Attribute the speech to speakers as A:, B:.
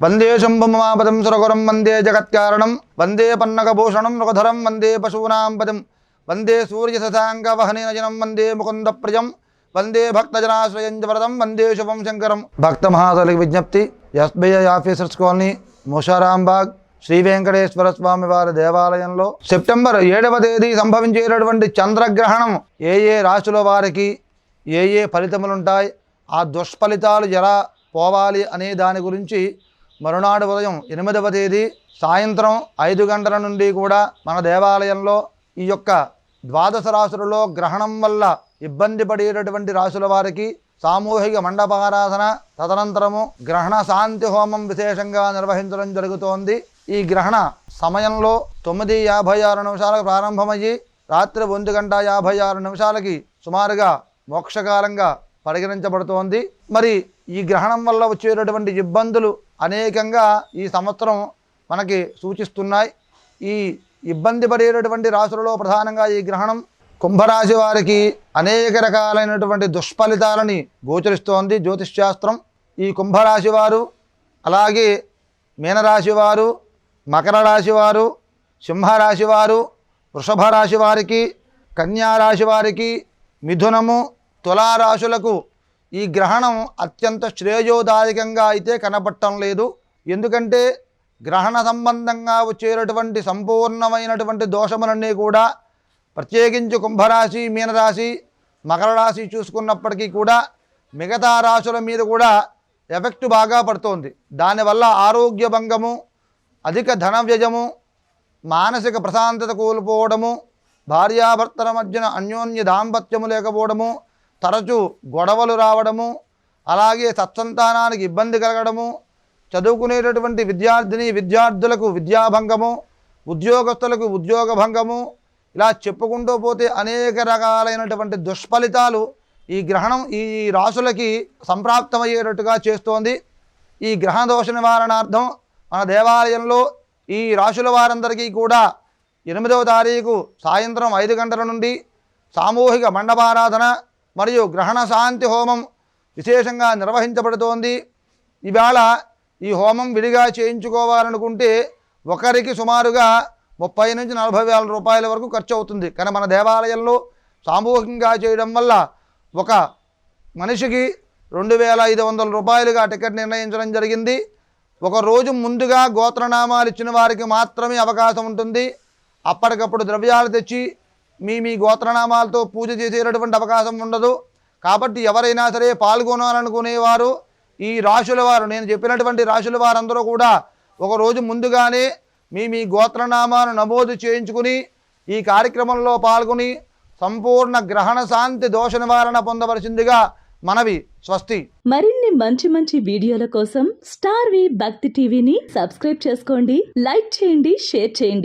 A: వందే శంభుమాపదం సురగురం వందే జగత్కారణం వందే పన్నగభూషణం మృగధరం వందే పశూనాం పదం వందే సూర్యశశాంకవహనేజనం వందే ముకుందప్రియం వందే భక్తజనాశ్రయంజవరదం వందే శుభం శంకరం భక్త మహాతలికి విజ్ఞప్తి SBI officers colony Musarambagh Shri Venkateswara Swamy వారి దేవాలయంలో సెప్టెంబర్ ఏడవ తేదీ సంభవించేటటువంటి చంద్రగ్రహణం ఏ ఏ రాశుల వారికి ఏ ఏ ఫలితములుంటాయి ఆ దుష్ఫలితాలు ఎలా పోవాలి అనే దాని గురించి మరునాడు ఉదయం ఎనిమిదవ తేదీ సాయంత్రం ఐదు గంటల నుండి కూడా మన దేవాలయంలో ఈ యొక్క ద్వాదశ రాశులలో గ్రహణం వల్ల ఇబ్బంది పడేటటువంటి రాశుల వారికి సామూహిక మండపారాధన తదనంతరము గ్రహణ శాంతి హోమం విశేషంగా నిర్వహించడం జరుగుతోంది. ఈ గ్రహణ సమయంలో తొమ్మిది యాభై ఆరు నిమిషాలకు ప్రారంభమయ్యి రాత్రి ఒంటి గంట యాభై ఆరు నిమిషాలకి సుమారుగా మోక్షకాలంగా పరిగణించబడుతోంది. మరి ఈ గ్రహణం వల్ల వచ్చేటటువంటి ఇబ్బందులు అనేకంగా ఈ సంవత్సరం మనకి సూచిస్తున్నాయి. ఈ ఇబ్బంది పడేటటువంటి రాశులలో ప్రధానంగా ఈ గ్రహణం కుంభరాశి వారికి అనేక రకాలైనటువంటి దుష్ఫలితాలని గోచరిస్తోంది జ్యోతిష్శాస్త్రం. ఈ కుంభరాశి వారు అలాగే మీనరాశి వారు మకర రాశి వారు సింహరాశి వారు వృషభ రాశి వారికి కన్యారాశి వారికి మిథునము తులారాశులకు ఈ గ్రహణం అత్యంత శ్రేయోదాయకంగా అయితే కనపడటం లేదు. ఎందుకంటే గ్రహణ సంబంధంగా వచ్చేటటువంటి సంపూర్ణమైనటువంటి దోషములన్నీ కూడా ప్రత్యేకించి కుంభరాశి మీనరాశి మకర రాశి చూసుకున్నప్పటికీ కూడా మిగతా రాశుల మీద కూడా ఎఫెక్ట్ బాగా పడుతోంది. దానివల్ల ఆరోగ్య భంగము అధిక ధన వ్యయము మానసిక ప్రశాంతత కోల్పోవడము భార్యాభర్తల మధ్యన అన్యోన్య దాంపత్యము లేకపోవడము తరచూ గొడవలు రావడము అలాగే సత్సంతానానికి ఇబ్బంది కలగడము చదువుకునేటటువంటి విద్యార్థిని విద్యార్థులకు విద్యాభంగము ఉద్యోగస్తులకు ఉద్యోగ భంగము ఇలా చెప్పుకుంటూ పోతే అనేక రకాలైనటువంటి దుష్ఫలితాలు ఈ గ్రహణం ఈ రాశులకి సంప్రాప్తమయ్యేటట్టుగా చేస్తోంది. ఈ గ్రహణ దోష నివారణార్థం మన దేవాలయంలో ఈ రాశుల వారందరికీ కూడా ఎనిమిదవ తారీఖు సాయంత్రం ఐదు గంటల నుండి సామూహిక మండపారాధన మరియు గ్రహణ శాంతి హోమం విశేషంగా నిర్వహించబడుతోంది. ఇవాళ ఈ హోమం విడిగా చేయించుకోవాలనుకుంటే ఒకరికి సుమారుగా ముప్పై నుంచి నలభై వేల రూపాయల వరకు ఖర్చు అవుతుంది. కానీ మన దేవాలయంలో సామూహికంగా చేయడం వల్ల ఒక మనిషికి రెండు వేల ఐదు వందల రూపాయలుగా టికెట్ నిర్ణయించడం జరిగింది. ఒక రోజు ముందుగా గోత్రనామాలు ఇచ్చిన వారికి మాత్రమే అవకాశం ఉంటుంది. అప్పటికప్పుడు ద్రవ్యాలు తెచ్చి మీ మీ గోత్రనామాలతో పూజ చేసేటటువంటి అవకాశం ఉండదు. కాబట్టి ఎవరైనా సరే పాల్గొనాలనుకునేవారు ఈ రాశుల వారు నేను చెప్పినటువంటి రాశుల వారందరూ కూడా ఒక రోజు ముందుగానే మీ మీ గోత్రనామాను నమోదు చేయించుకుని ఈ కార్యక్రమంలో పాల్గొని సంపూర్ణ గ్రహణ శాంతి దోష నివారణ పొందవలసిందిగా మనవి స్వస్తి.
B: మరిన్ని మంచి మంచి వీడియోల కోసం స్టార్ వి భక్తి టీవీని సబ్స్క్రైబ్ చేసుకోండి లైక్ చేయండి షేర్ చేయండి.